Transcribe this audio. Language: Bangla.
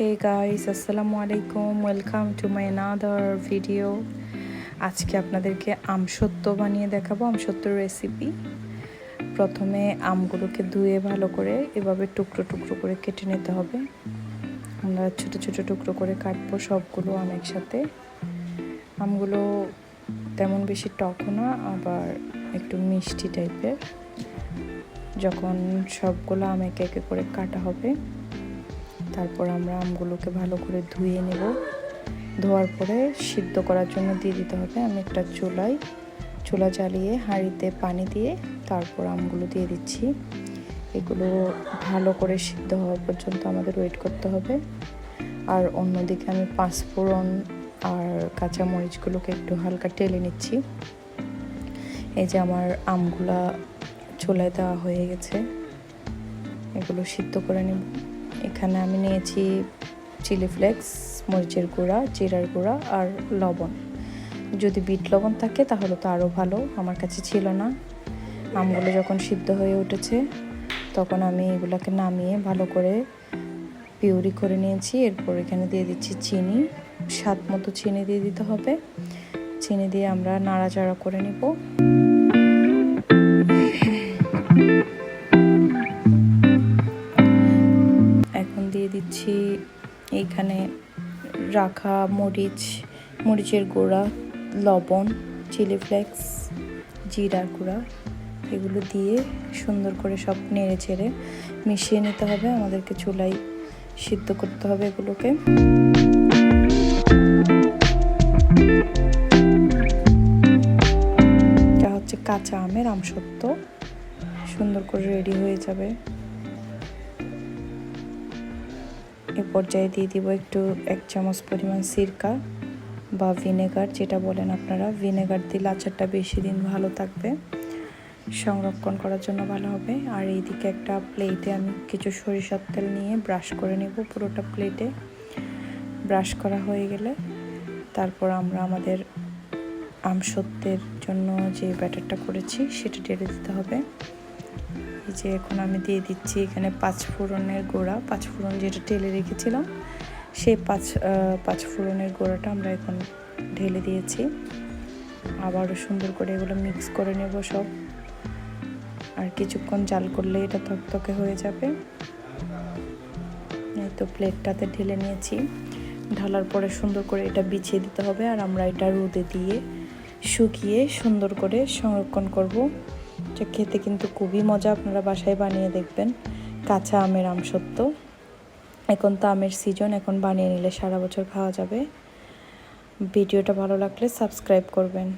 হে গাইস আসসালামু আলাইকুম welcome to my another video আজকে আপনাদেরকে আমসত্ত্ব বানিয়ে দেখাবো আমসত্ত্বর রেসিপি প্রথমে আমগুলোকে ধুয়ে ভালো করে এভাবে টুকরো টুকরো করে কেটে নিতে হবে। আমরা ছোট ছোট টুকরো করে কাটবো সবগুলো আম একসাথে। আমগুলো তেমন বেশি টকও না, আবার একটু মিষ্টি টাইপের যখন সবগুলো আম একে একে করে কাটা হবে তারপর আমরা আমগুলোকে ভালো করে ধুয়ে নেব। ধোয়ার পরে সিদ্ধ করার জন্য দিয়ে দিতে হবে আমি একটা চুলায় চুলা জ্বালিয়ে হাঁড়িতে পানি দিয়ে তারপর আমগুলো দিয়ে দিচ্ছি। এগুলো ভালো করে সিদ্ধ হওয়া পর্যন্ত আমাদের ওয়েট করতে হবে। আর অন্যদিকে আমি পাঁচফোড়ন আর কাঁচা মরিচগুলোকে একটু হালকা টেলে নিচ্ছি। এই যে আমার আমগুলা চুলায় দেওয়া হয়ে গেছে। এগুলো সিদ্ধ করে নেব। এখানে আমি নিয়েছি চিলি ফ্লেক্স, মরিচের গুঁড়া, জিরার গুঁড়া আর লবণ। যদি বিট লবণ থাকে তাহলে তো আরও ভালো, আমার কাছে ছিল না। আমগুলো যখন সিদ্ধ হয়ে উঠেছে, তখন আমি এগুলোকে নামিয়ে ভালো করে পিউরি করে নিয়েছি। এরপর এখানে দিয়ে দিচ্ছি চিনি, স্বাদ মতো চিনি দিয়ে দিতে হবে। চিনি দিয়ে আমরা নাড়াচাড়া করে নিব। এইখানে রাখা মরিচ, মরিচের গুঁড়া, লবণ, চিলি ফ্লেক্স, জিরার গুঁড়া এগুলো দিয়ে সুন্দর করে সব নেড়ে চেড়ে মিশিয়ে নিতে হবে। আমাদেরকে চুলাই সিদ্ধ করতে হবে এগুলোকে। হচ্ছে কাঁচা আমের আমসত্ত্ব। সুন্দর করে রেডি হয়ে যাবে। এ পর্যায়ে দিয়ে দিব একটু এক চামচ পরিমাণ সিরকা বা ভিনেগার, যেটা বলেন আপনারা। ভিনেগার দিলে আচারটা বেশি দিন ভালো থাকবে, সংরক্ষণ করার জন্য ভালো হবে। আর এইদিকে একটা প্লেটে আমি কিছু সরিষার তেল নিয়ে ব্রাশ করে নেব পুরোটা প্লেটে ব্রাশ করা হয়ে গেলে তারপর আমরা আমাদের আমসত্ত্বের জন্য যে ব্যাটারটা করেছি, সেটা ঢেলে দিতে হবে। যে এখন আমি দিয়ে দিচ্ছি এখানে পাঁচ ফোড়নের গোড়া, পাঁচ ফোড়ন যেটা ঢেলে রেখেছিলাম সেই পাঁচ পাঁচ ফোড়নের গোড়াটা আমরা এখন ঢেলে দিয়েছি। আবারও সুন্দর করে এগুলো মিক্স করে নেব সব। আর কিছুক্ষণ জাল করলে এটা থকথকে হয়ে যাবে। তো প্লেটটাতে ঢেলে নিয়েছি। ঢালার পরে সুন্দর করে এটা বিছিয়ে দিতে হবে আর আমরা এটা রোদে দিয়ে শুকিয়ে সুন্দর করে সংরক্ষণ করব। এটা খেতে কিন্তু খুবই মজা, আপনারা বাসায় বানিয়ে দেখবেন। কাঁচা আমের আমসত্ত্ব এখন তো আমের সিজন এখন বানিয়ে নিলে সারা বছর খাওয়া যাবে। ভিডিওটা ভালো লাগলে সাবস্ক্রাইব করবেন।